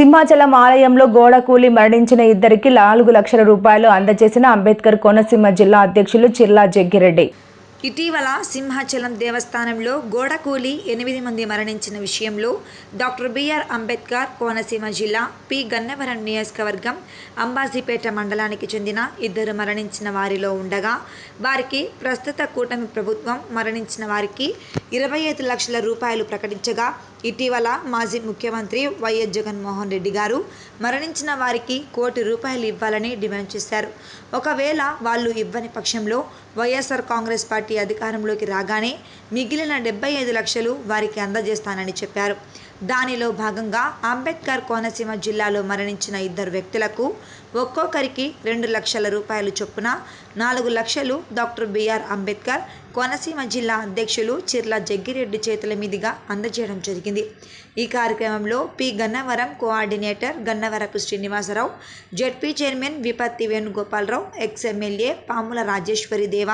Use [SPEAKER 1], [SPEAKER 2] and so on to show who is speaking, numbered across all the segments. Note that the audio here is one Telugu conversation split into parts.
[SPEAKER 1] సింహాచలం ఆలయంలో గోడ కూలి మరణించిన ఇద్దరికి నాలుగు లక్షల రూపాయలు అందజేసిన అంబేద్కర్ కోనసీమ జిల్లా అధ్యక్షులు చిర్లా జగ్గిరెడ్డి.
[SPEAKER 2] ఇటీవల సింహాచలం దేవస్థానంలో గోడ కూలి ఎనిమిది మంది మరణించిన విషయంలో డాక్టర్ బిఆర్ అంబేద్కర్ కోనసీమ జిల్లా పి గన్నవరం నియోజకవర్గం అంబాజీపేట మండలానికి చెందిన ఇద్దరు మరణించిన వారిలో ఉండగా వారికి ప్రస్తుత కూటమి ప్రభుత్వం మరణించిన వారికి ఇరవై ఐదు లక్షల రూపాయలు ప్రకటించగా ఇటీవల మాజీ ముఖ్యమంత్రి వైఎస్ జగన్మోహన్ రెడ్డి గారు మరణించిన వారికి కోటి రూపాయలు ఇవ్వాలని డిమాండ్ చేశారు. ఒకవేళ వాళ్ళు ఇవ్వని పక్షంలో వైఎస్ఆర్ కాంగ్రెస్ పార్టీ అధికారంలోకి రాగానే మిగిలిన డెబ్బై ఐదు లక్షలు వారికి అందజేస్తానని చెప్పారు. దానిలో భాగంగా అంబేద్కర్ కోనసీమ జిల్లాలో మరణించిన ఇద్దరు వ్యక్తులకు ఒక్కొక్కరికి రెండు లక్షల రూపాయలు చొప్పున నాలుగు లక్షలు డాక్టర్ బిఆర్ అంబేద్కర్ కోనసీమ జిల్లా అధ్యక్షులు చిర్ల జగ్గిరెడ్డి చేతుల మీదుగా అందజేయడం జరిగింది. ఈ కార్యక్రమంలో P. Gannavaram coordinator Gannavarapu Srinivasarao ZP chairman విపత్తి Venugopalarao ex MLA Pamula Rajeswari దేవ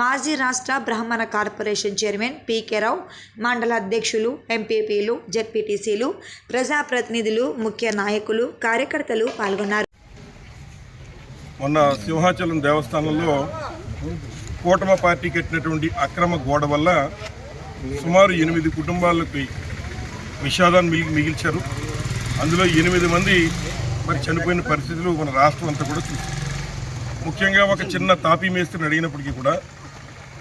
[SPEAKER 2] మాజీ రాష్ట్ర బ్రాహ్మణ కార్పొరేషన్ చైర్మన్ పీకే రావు మండల అధ్యక్షులు ఎంపీపీలు జెడ్పీటీసీలు ప్రజాప్రతినిధులు ముఖ్య నాయకులు కార్యకర్తలు పాల్గొన్నారు.
[SPEAKER 3] మొన్న సింహాచలం దేవస్థానంలో కూటమ పార్టీ కట్టినటువంటి అక్రమ గోడ వల్ల సుమారు ఎనిమిది కుటుంబాలకి విషాదాన్ని మిగి మిగిల్చారు. అందులో ఎనిమిది మంది మరి చనిపోయిన పరిస్థితులు మన రాష్ట్రం అంతా కూడా చూసింది. ముఖ్యంగా ఒక చిన్న తాపీ మేస్త్రిని అడిగినప్పటికీ కూడా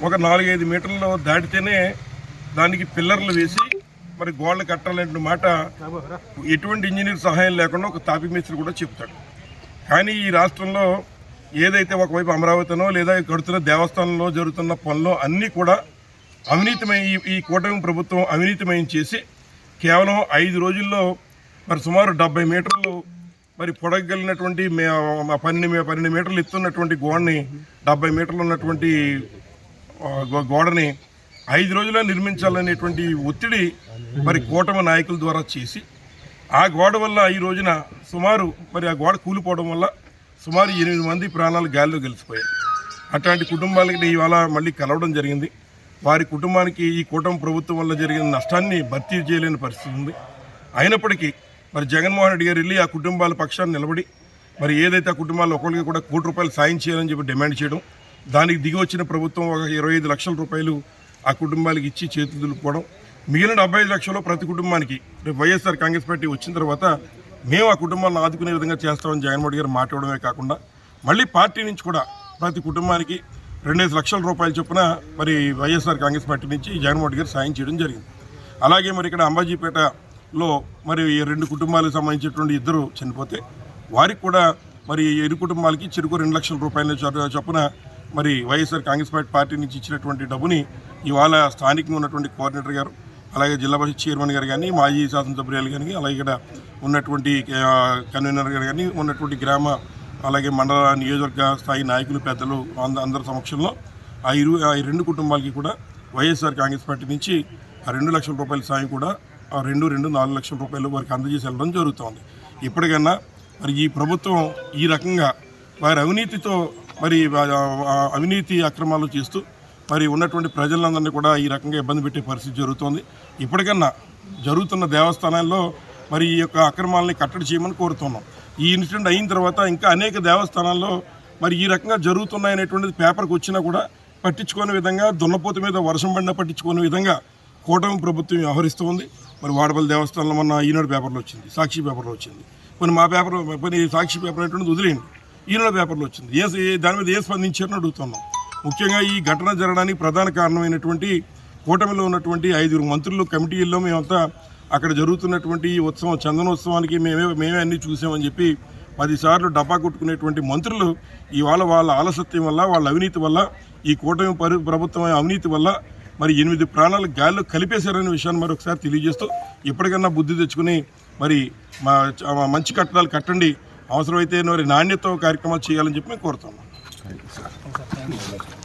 [SPEAKER 3] ఒక నాలుగైదు మీటర్లు దాటితేనే దానికి పిల్లర్లు వేసి మరి గోడలు కట్టాలనే మాట ఎటువంటి ఇంజనీర్ సహాయం లేకుండా ఒక తాపీ మేస్త్రి కూడా చెప్తాడు. కానీ ఈ రాష్ట్రంలో ఏదైతే ఒకవైపు అమరావతినో లేదా కడుతున్న దేవస్థానంలో జరుగుతున్న పనులు అన్నీ కూడా అవినీతిమై ఈ- ఈ కూటమి ప్రభుత్వం అవినీతిమయం చేసి కేవలం ఐదు రోజుల్లో మరి సుమారు డెబ్బై మీటర్లు మరి పొడగలిగినటువంటి మే పన్నెండు పన్నెండు మీటర్లు ఎత్తున్నటువంటి గోడని డెబ్బై మీటర్లు ఉన్నటువంటి గోడని ఐదు రోజుల్లో నిర్మించాలనేటువంటి ఒత్తిడి మరి కూటమి నాయకుల ద్వారా చేసి ఆ గోడ వల్ల ఈ రోజున సుమారు మరి ఆ గోడ కూలిపోవడం వల్ల సుమారు ఎనిమిది మంది ప్రాణాలు గాలిలో గెలిచిపోయాయి. అట్లాంటి కుటుంబాలకి ఇవాళ మళ్ళీ కలవడం జరిగింది. వారి కుటుంబానికి ఈ కూటమి ప్రభుత్వం వల్ల జరిగిన నష్టాన్ని భర్తీ చేయలేని పరిస్థితి ఉంది. అయినప్పటికీ మరి జగన్మోహన్ రెడ్డి గారు వెళ్ళి ఆ కుటుంబాల పక్షాన్ని నిలబడి మరి ఏదైతే ఆ కుటుంబాలు ఒకరికి కూడా కోటి రూపాయలు సాయం చేయాలని చెప్పి డిమాండ్ చేయడం దానికి దిగి వచ్చిన ప్రభుత్వం ఒక ఇరవై ఐదు లక్షల రూపాయలు ఆ కుటుంబాలకు ఇచ్చి చేతులు దులుపుకోవడం మిగిలిన డెబ్బై ఐదు లక్షలు ప్రతి కుటుంబానికి. రేపు వైఎస్ఆర్ కాంగ్రెస్ పార్టీ వచ్చిన తర్వాత మేము ఆ కుటుంబాలను ఆదుకునే విధంగా చేస్తామని జగన్మోహన్ గారు మాట్లాడమే కాకుండా మళ్ళీ పార్టీ నుంచి కూడా ప్రతి కుటుంబానికి రెండైదు లక్షల రూపాయల చొప్పున మరి వైఎస్ఆర్ కాంగ్రెస్ పార్టీ నుంచి జగన్మోహన్ గారు సాయం చేయడం జరిగింది. అలాగే మరి ఇక్కడ అంబాజీపేటలో మరి ఈ రెండు కుటుంబాలకు సంబంధించినటువంటి ఇద్దరు చనిపోతే వారికి కూడా మరి ఇరు కుటుంబాలకి చెరుకు రెండు లక్షల రూపాయల చొప్పున మరి వైఎస్ఆర్ కాంగ్రెస్ పార్టీ పార్టీ నుంచి ఇచ్చినటువంటి డబ్బుని ఇవాళ స్థానికంగా ఉన్నటువంటి కోఆర్డినేటర్ గారు అలాగే జిల్లా పరిషత్ చైర్మన్ గారు కానీ మాజీ శాసనసభ్యులు కానీ అలాగే ఇక్కడ ఉన్నటువంటి కన్వీనర్ గారు కానీ ఉన్నటువంటి గ్రామ అలాగే మండల నియోజకవర్గ స్థాయి నాయకులు పెద్దలు అంద- అందరి సమక్షంలో ఆ ఇరు ఆ రెండు కుటుంబాలకి కూడా వైఎస్ఆర్ కాంగ్రెస్ పార్టీ నుంచి ఆ రెండు లక్షల రూపాయల సాయం కూడా ఆ రెండు రెండు నాలుగు లక్షల రూపాయలు వారికి అందజేసి వెళ్ళడం జరుగుతోంది. ఇప్పటికైనా మరి ఈ ప్రభుత్వం ఈ రకంగా వారి అవినీతితో మరి అవినీతి అక్రమాలు చేస్తూ మరి ఉన్నటువంటి ప్రజలందరినీ కూడా ఈ రకంగా ఇబ్బంది పెట్టే పరిస్థితి జరుగుతోంది. ఇప్పటికన్నా జరుగుతున్న దేవస్థానాల్లో మరి ఈ యొక్క అక్రమాలని కట్టడి చేయమని కోరుతున్నాం. ఈ ఇన్సిడెంట్ అయిన తర్వాత ఇంకా అనేక దేవస్థానాల్లో మరి ఈ రకంగా జరుగుతున్నాయనేటువంటిది పేపర్కి వచ్చినా కూడా పట్టించుకునే విధంగా దున్నపోత మీద వర్షం పడిన పట్టించుకునే విధంగా కూటమి ప్రభుత్వం వ్యవహరిస్తుంది మరి వాడపల్లి దేవస్థానంలో మొన్న ఈనాడు పేపర్లో వచ్చింది సాక్షి పేపర్లో వచ్చింది. కొన్ని మా పేపర్ కొన్ని సాక్షి పేపర్ అనేటువంటిది వదిలేయండి. ఈనాడు పేపర్లో వచ్చింది. ఏ ఏ- దాని మీద ఏ స్పందించారని అడుగుతున్నాం. ముఖ్యంగా ఈ ఘటన జరగడానికి ప్రధాన కారణమైనటువంటి కూటమిలో ఉన్నటువంటి ఐదుగురు మంత్రులు కమిటీల్లో మేమంతా అక్కడ జరుగుతున్నటువంటి ఈ ఉత్సవం చందనోత్సవానికి మేమే మేమే అన్ని చూసామని చెప్పి పదిసార్లు డబ్బా కొట్టుకునేటువంటి మంత్రులు ఇవాళ వాళ్ళ ఆలసత్యం వల్ల వాళ్ళ అవినీతి వల్ల ఈ కూటమి పరి ప్రభుత్వం అవినీతి వల్ల మరి ఎనిమిది ప్రాణాలు గాల్లో కలిపేశారనే విషయాన్ని మరొకసారి తెలియజేస్తూ ఇప్పటికన్నా బుద్ధి తెచ్చుకుని మరి మా మా మంచి కట్టడాలు కట్టండి. అవసరమైతే మరి నాణ్యత కార్యక్రమాలు చేయాలని చెప్పి మేము కోరుతున్నాం. Thanks.